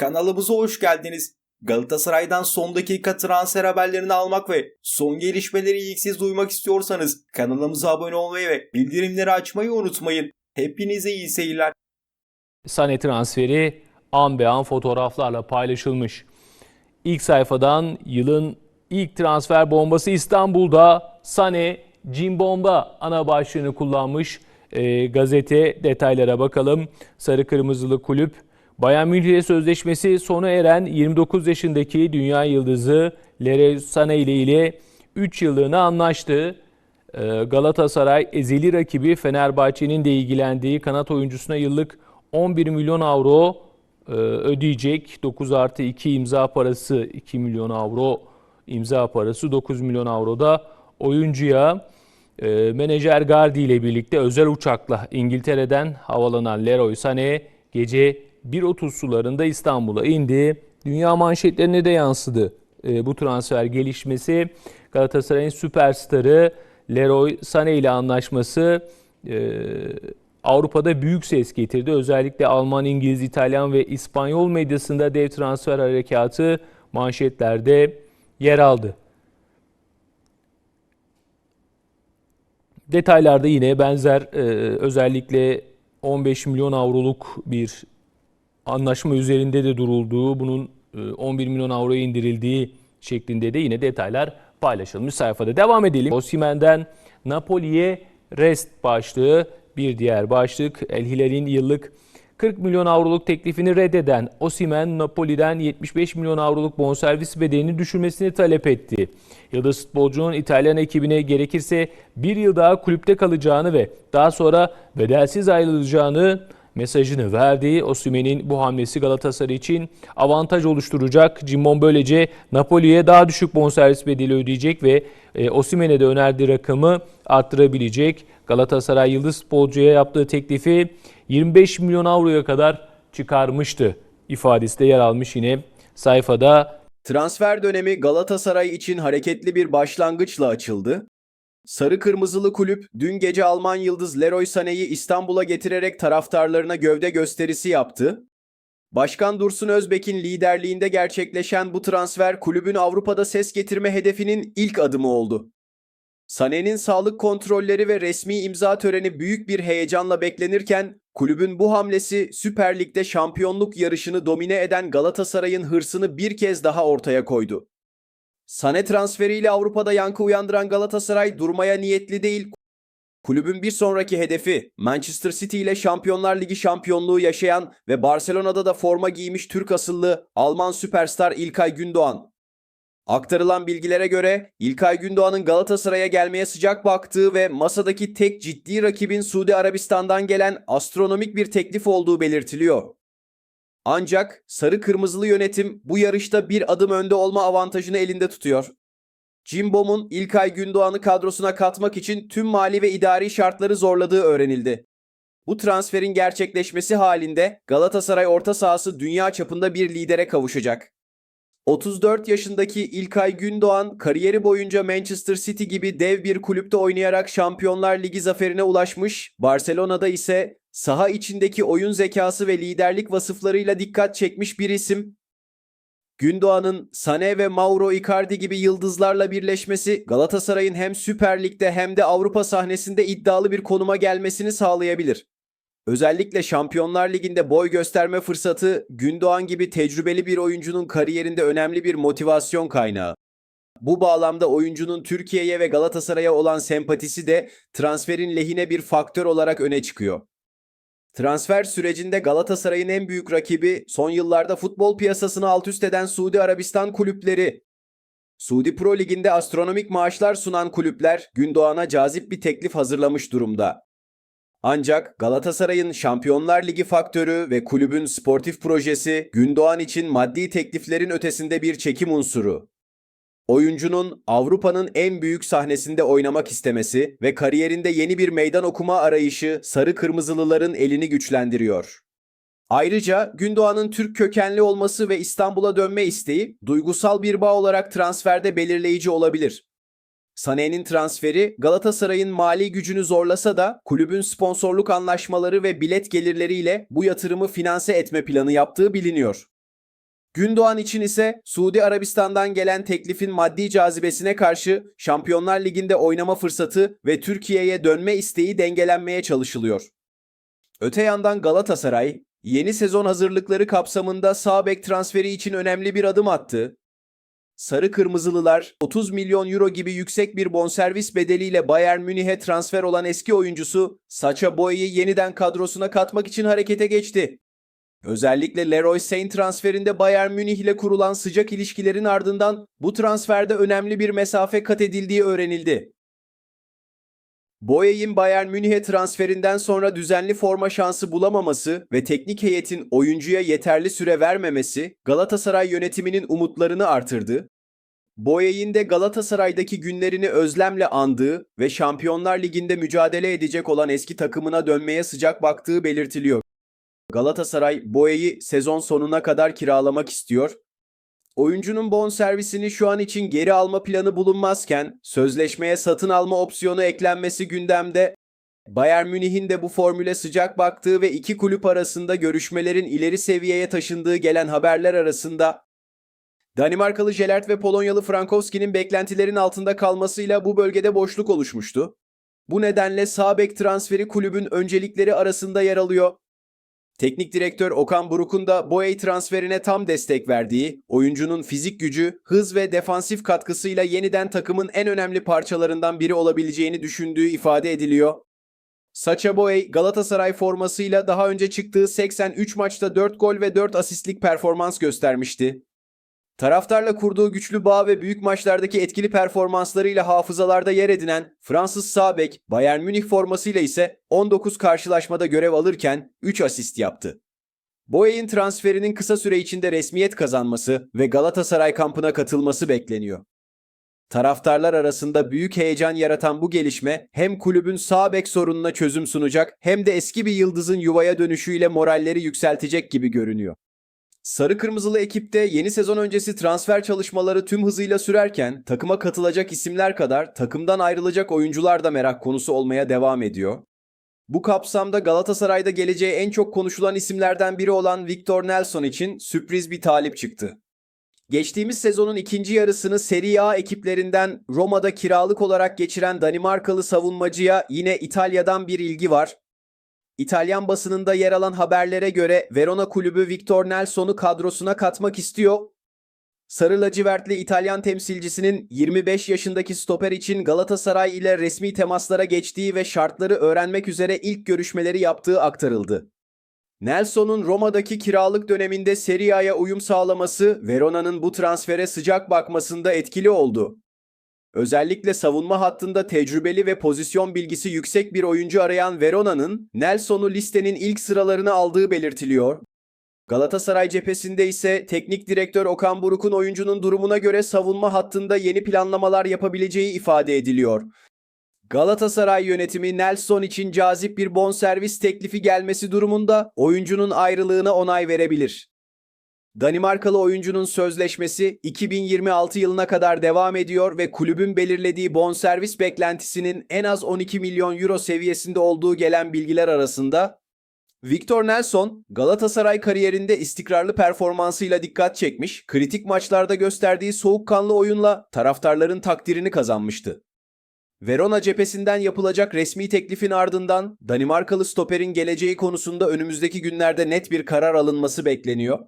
Kanalımıza hoş geldiniz. Galatasaray'dan son dakika transfer haberlerini almak ve son gelişmeleri ilk siz duymak istiyorsanız kanalımıza abone olmayı ve bildirimleri açmayı unutmayın. Hepinize iyi seyirler. Sane transferi an be an fotoğraflarla paylaşılmış. İlk sayfadan yılın ilk transfer bombası İstanbul'da Sane Cimbomba ana başlığını kullanmış. Ee, gazete detaylara bakalım. Sarı Kırmızılı Kulüp Bayern Münih'le sözleşmesi sona eren 29 yaşındaki dünya yıldızı Leroy Sané ile ile 3 yıllığına anlaştı. Ee, Galatasaray ezeli rakibi Fenerbahçe'nin de ilgilendiği kanat oyuncusuna yıllık 11 milyon avro e, ödeyecek. 9 artı 2 imza parası 2 milyon avro imza parası 9 milyon avro da oyuncuya e, menajer Gardi ile birlikte özel uçakla İngiltere'den havalanan Leroy Sané gece 1.30 sularında İstanbul'a indi. Dünya manşetlerine de yansıdı e, bu transfer gelişmesi. Galatasaray'ın süperstarı Leroy Sané ile anlaşması e, Avrupa'da büyük ses getirdi. Özellikle Alman, İngiliz, İtalyan ve İspanyol medyasında dev transfer harekatı manşetlerde yer aldı. Detaylarda yine benzer e, özellikle 15 milyon avroluk bir anlaşma üzerinde de durulduğu, bunun e, 11 milyon avroya indirildiği şeklinde de yine detaylar paylaşılmış sayfada. Devam edelim. Osimhen'den Napoli'ye rest başlığı bir diğer başlık. El Hilal'in yıllık 40 milyon avroluk teklifini reddeden Osimhen Napoli'den 75 milyon avroluk bonservis bedelini düşürmesini talep etti. Yıldız futbolcunun İtalyan ekibine gerekirse bir yıl daha kulüpte kalacağını ve daha sonra bedelsiz ayrılacağını mesajını verdi. Osimhen'in bu hamlesi Galatasaray için avantaj oluşturacak. Cimbom böylece Napoli'ye daha düşük bonservis bedeli ödeyecek ve e, Osimhen'e de önerdiği rakamı arttırabilecek. Galatasaray Yıldız futbolcuya yaptığı teklifi 25 milyon avroya kadar çıkarmıştı ifadesi de yer almış yine sayfada. Transfer dönemi Galatasaray için hareketli bir başlangıçla açıldı. Sarı Kırmızılı kulüp dün gece Alman yıldız Leroy Sané'yi İstanbul'a getirerek taraftarlarına gövde gösterisi yaptı. Başkan Dursun Özbek'in liderliğinde gerçekleşen bu transfer kulübün Avrupa'da ses getirme hedefinin ilk adımı oldu. Sané'nin sağlık kontrolleri ve resmi imza töreni büyük bir heyecanla beklenirken kulübün bu hamlesi Süper Lig'de şampiyonluk yarışını domine eden Galatasaray'ın hırsını bir kez daha ortaya koydu. Sané transferiyle Avrupa'da yankı uyandıran Galatasaray durmaya niyetli değil. Kulübün bir sonraki hedefi Manchester City ile Şampiyonlar Ligi şampiyonluğu yaşayan ve Barcelona'da da forma giymiş Türk asıllı Alman süperstar İlkay Gündoğan. Aktarılan bilgilere göre İlkay Gündoğan'ın Galatasaray'a gelmeye sıcak baktığı ve masadaki tek ciddi rakibin Suudi Arabistan'dan gelen astronomik bir teklif olduğu belirtiliyor. Ancak sarı kırmızılı yönetim bu yarışta bir adım önde olma avantajını elinde tutuyor. Cimbom'un İlkay Gündoğan'ı kadrosuna katmak için tüm mali ve idari şartları zorladığı öğrenildi. Bu transferin gerçekleşmesi halinde Galatasaray orta sahası dünya çapında bir lidere kavuşacak. 34 yaşındaki İlkay Gündoğan kariyeri boyunca Manchester City gibi dev bir kulüpte oynayarak Şampiyonlar Ligi zaferine ulaşmış, Barcelona'da ise saha içindeki oyun zekası ve liderlik vasıflarıyla dikkat çekmiş bir isim. Gündoğan'ın Sané ve Mauro Icardi gibi yıldızlarla birleşmesi Galatasaray'ın hem Süper Lig'de hem de Avrupa sahnesinde iddialı bir konuma gelmesini sağlayabilir. Özellikle Şampiyonlar Ligi'nde boy gösterme fırsatı Gündoğan gibi tecrübeli bir oyuncunun kariyerinde önemli bir motivasyon kaynağı. Bu bağlamda oyuncunun Türkiye'ye ve Galatasaray'a olan sempatisi de transferin lehine bir faktör olarak öne çıkıyor. Transfer sürecinde Galatasaray'ın en büyük rakibi son yıllarda futbol piyasasını alt üst eden Suudi Arabistan kulüpleri. Suudi Pro Ligi'nde astronomik maaşlar sunan kulüpler Gündoğan'a cazip bir teklif hazırlamış durumda. Ancak Galatasaray'ın Şampiyonlar Ligi faktörü ve kulübün sportif projesi Gündoğan için maddi tekliflerin ötesinde bir çekim unsuru. Oyuncunun Avrupa'nın en büyük sahnesinde oynamak istemesi ve kariyerinde yeni bir meydan okuma arayışı sarı kırmızılıların elini güçlendiriyor. Ayrıca Gündoğan'ın Türk kökenli olması ve İstanbul'a dönme isteği duygusal bir bağ olarak transferde belirleyici olabilir. Sané'nin transferi Galatasaray'ın mali gücünü zorlasa da kulübün sponsorluk anlaşmaları ve bilet gelirleriyle bu yatırımı finanse etme planı yaptığı biliniyor. Gündoğan için ise Suudi Arabistan'dan gelen teklifin maddi cazibesine karşı Şampiyonlar Ligi'nde oynama fırsatı ve Türkiye'ye dönme isteği dengelenmeye çalışılıyor. Öte yandan Galatasaray, yeni sezon hazırlıkları kapsamında sağ bek transferi için önemli bir adım attı. Sarı Kırmızılılar 30 milyon euro gibi yüksek bir bonservis bedeliyle Bayern Münih'e transfer olan eski oyuncusu Sacha Boey'i yeniden kadrosuna katmak için harekete geçti. Özellikle Leroy Sané transferinde Bayern Münih ile kurulan sıcak ilişkilerin ardından bu transferde önemli bir mesafe kat edildiği öğrenildi. Boey'in Bayern Münih'e transferinden sonra düzenli forma şansı bulamaması ve teknik heyetin oyuncuya yeterli süre vermemesi Galatasaray yönetiminin umutlarını artırdı. Boey'in de Galatasaray'daki günlerini özlemle andığı ve Şampiyonlar Ligi'nde mücadele edecek olan eski takımına dönmeye sıcak baktığı belirtiliyor. Galatasaray Boey'i sezon sonuna kadar kiralamak istiyor. Oyuncunun bon servisini şu an için geri alma planı bulunmazken sözleşmeye satın alma opsiyonu eklenmesi gündemde. Bayern Münih'in de bu formüle sıcak baktığı ve iki kulüp arasında görüşmelerin ileri seviyeye taşındığı gelen haberler arasında Danimarkalı Jelert ve Polonyalı Frankowski'nin beklentilerin altında kalmasıyla bu bölgede boşluk oluşmuştu. Bu nedenle sağ bek transferi kulübün öncelikleri arasında yer alıyor. Teknik direktör Okan Buruk'un da Boey transferine tam destek verdiği, oyuncunun fizik gücü, hız ve defansif katkısıyla yeniden takımın en önemli parçalarından biri olabileceğini düşündüğü ifade ediliyor. Sacha Boey Galatasaray formasıyla daha önce çıktığı 83 maçta 4 gol ve 4 asistlik performans göstermişti. Taraftarla kurduğu güçlü bağ ve büyük maçlardaki etkili performanslarıyla hafızalarda yer edinen Fransız sağ bek Bayern Münih formasıyla ise 19 karşılaşmada görev alırken 3 asist yaptı. Boey'in transferinin kısa süre içinde resmiyet kazanması ve Galatasaray kampına katılması bekleniyor. Taraftarlar arasında büyük heyecan yaratan bu gelişme hem kulübün sağ bek sorununa çözüm sunacak hem de eski bir yıldızın yuvaya dönüşüyle moralleri yükseltecek gibi görünüyor. Sarı Kırmızılı ekipte yeni sezon öncesi transfer çalışmaları tüm hızıyla sürerken takıma katılacak isimler kadar takımdan ayrılacak oyuncular da merak konusu olmaya devam ediyor. Bu kapsamda Galatasaray'da geleceği en çok konuşulan isimlerden biri olan Victor Nelson için sürpriz bir talip çıktı. Geçtiğimiz sezonun ikinci yarısını Serie A ekiplerinden Roma'da kiralık olarak geçiren Danimarkalı savunmacıya yine İtalya'dan bir ilgi var. İtalyan basınında yer alan haberlere göre Verona kulübü Victor Nelson'u kadrosuna katmak istiyor. Sarı lacivertli İtalyan temsilcisinin 25 yaşındaki stoper için Galatasaray ile resmi temaslara geçtiği ve şartları öğrenmek üzere ilk görüşmeleri yaptığı aktarıldı. Nelson'un Roma'daki kiralık döneminde Serie A'ya uyum sağlaması Verona'nın bu transfere sıcak bakmasında etkili oldu. Özellikle savunma hattında tecrübeli ve pozisyon bilgisi yüksek bir oyuncu arayan Verona'nın Nelson'u listenin ilk sıralarını aldığı belirtiliyor. Galatasaray cephesinde ise teknik direktör Okan Buruk'un oyuncunun durumuna göre savunma hattında yeni planlamalar yapabileceği ifade ediliyor. Galatasaray yönetimi Nelson için cazip bir bonservis teklifi gelmesi durumunda oyuncunun ayrılığına onay verebilir. Danimarkalı oyuncunun sözleşmesi 2026 yılına kadar devam ediyor ve kulübün belirlediği bonservis beklentisinin en az 12 milyon euro seviyesinde olduğu gelen bilgiler arasında Victor Nelson, Galatasaray kariyerinde istikrarlı performansıyla dikkat çekmiş, kritik maçlarda gösterdiği soğukkanlı oyunla taraftarların takdirini kazanmıştı. Verona cephesinden yapılacak resmi teklifin ardından Danimarkalı stoperin geleceği konusunda önümüzdeki günlerde net bir karar alınması bekleniyor.